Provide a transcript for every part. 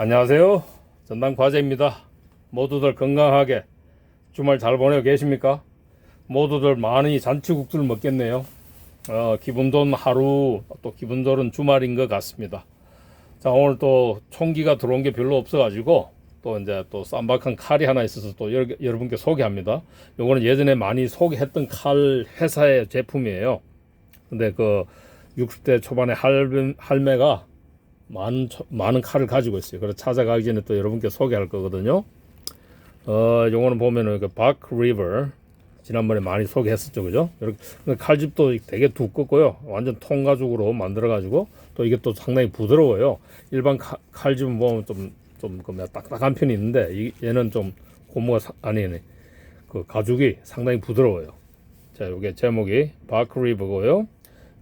안녕하세요. 전당 과제입니다. 모두들 건강하게 주말 잘 보내고 계십니까? 모두들 많이 잔치국수를 먹겠네요. 어, 기분 좋은 하루, 또 기분 좋은 주말인 것 같습니다. 자, 오늘 또 총기가 들어온 게 별로 없어가지고 또 이제 또 쌈박한 칼이 하나 있어서 또 여, 여러분께 소개합니다. 요거는 예전에 많이 소개했던 칼 회사의 제품이에요. 근데 그 60대 초반의 할, 할매가 많은, 초- 많은 칼을 가지고 있어요. 그래서 찾아가기 전에 또 여러분께 소개할 거거든요. 어, 요거는 보면은 그 바크 리버 지난번에 많이 소개했었죠, 그죠? 이렇게 칼집도 되게 두껍고요, 완전 통 가죽으로 만들어 가지고 또 이게 또 상당히 부드러워요. 일반 칼, 칼집은 보면 좀좀 그 딱딱한 편이 있는데 이, 얘는 좀 고무가 사- 아니 아니 그 가죽이 상당히 부드러워요. 자, 요게 제목이 바크 리버고요.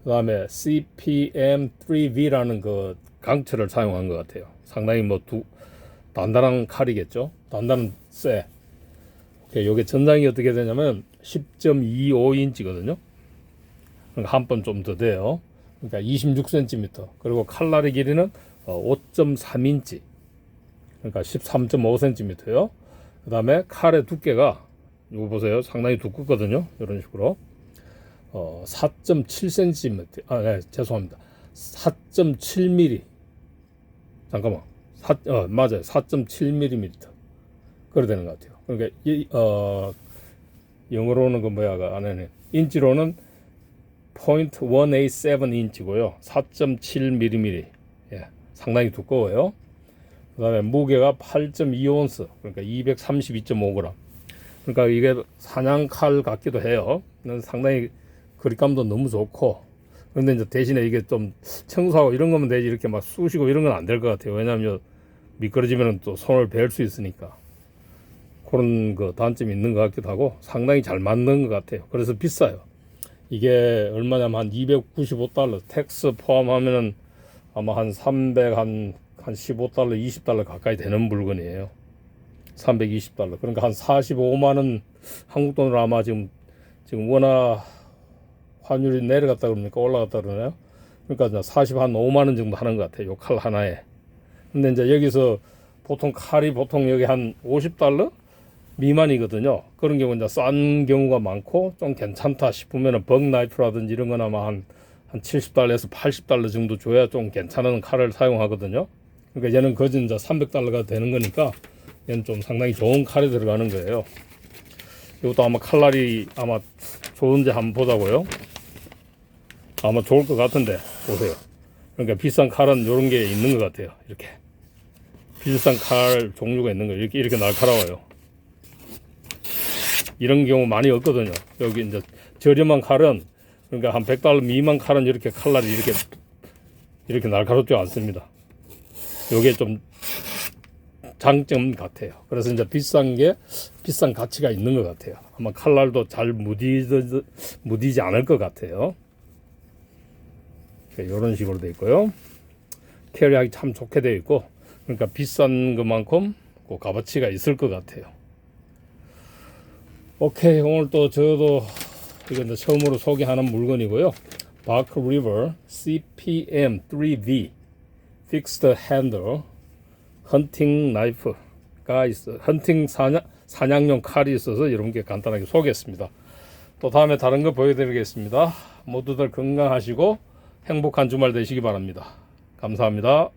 그다음에 CPM3V라는 그 강철을 사용한 것 같아요. 상당히 뭐 두, 단단한 칼이겠죠. 단단한 쇠. 오케이, 요게 전장이 어떻게 되냐면 10.25인치거든요. 그러니까 한 번 좀 더 돼요. 그러니까 26cm. 그리고 칼날의 길이는 5.3인치. 그러니까 13.5cm요. 그 다음에 칼의 두께가 이거 보세요. 상당히 두껍거든요. 이런 식으로. 어, 4.7cm. 아, 네, 죄송합니다. 4.7mm. 잠깐만. 4, 어, 맞아요. 4.7mm. 그래 되는 것 같아요. 그러니까 이, 어, 영어로는 그 뭐야, 그 안에는 인치로는 0.187 인치고요. 4.7mm. 예, 상당히 두꺼워요. 그 다음에 무게가 8.2온스. 그러니까 232.5g. 그러니까 이게 사냥칼 같기도 해요. 는 상당히 그립감도 너무 좋고. 그런데 이제 대신에 이게 좀 청소하고 이런 거면 되지 이렇게 막 쑤시고 이런 건 안 될 것 같아요. 왜냐하면 미끄러지면 또 손을 벨 수 있으니까. 그런 그 단점이 있는 것 같기도 하고 상당히 잘 만든 것 같아요. 그래서 비싸요. 이게 얼마냐면 한 295달러, 텍스 포함하면은 아마 한 300, 한, 한 15달러, 20달러 가까이 되는 물건이에요. 320달러. 그러니까 한 45만 원 한국 돈으로 아마 지금 지금 워낙 환율이 내려갔다 그럽니까 올라갔다 그러나요? 그러니까 이제 40 한 5만 원 정도 하는 것 같아요. 요 칼 하나에. 근데 이제 여기서 보통 칼이 보통 여기 한 50달러 미만이거든요. 그런 경우 이제 싼 경우가 많고 좀 괜찮다 싶으면은 벅 나이프라든지 이런 건 아마 한, 한 70달러에서 80달러 정도 줘야 좀 괜찮은 칼을 사용하거든요. 그러니까 얘는 거진 이제 300달러가 되는 거니까 얘는 좀 상당히 좋은 칼이 들어가는 거예요. 이것도 아마 칼날이 아마 좋은지 한번 보자고요. 아마 좋을 것 같은데 보세요. 그러니까 비싼 칼은 이런 게 있는 것 같아요. 이렇게 비싼 칼 종류가 있는 거예요. 이렇게 이렇게 날카로워요. 이런 경우 많이 없거든요. 여기 이제 저렴한 칼은 그러니까 한 100달러 미만 칼은 이렇게 칼날이 이렇게 이렇게 날카롭지 않습니다. 요게 좀 장점 같아요. 그래서 이제 비싼 게 비싼 가치가 있는 것 같아요. 아마 칼날도 잘 무디지, 무디지 않을 것 같아요. 이런 식으로 돼 있고요. 캐리하기 참 좋게 돼 있고, 그러니까 비싼 것만큼 그 값어치가 있을 것 같아요. 오케이, 오늘 또 저도 이건 처음으로 소개하는 물건이고요. 바크 리버 CPM 3V Fixed Handle 헌팅 나이프가 있어. 헌팅 사냥, 사냥용 칼이 있어서 여러분께 간단하게 소개했습니다. 또 다음에 다른 거 보여드리겠습니다. 모두들 건강하시고 행복한 주말 되시기 바랍니다. 감사합니다.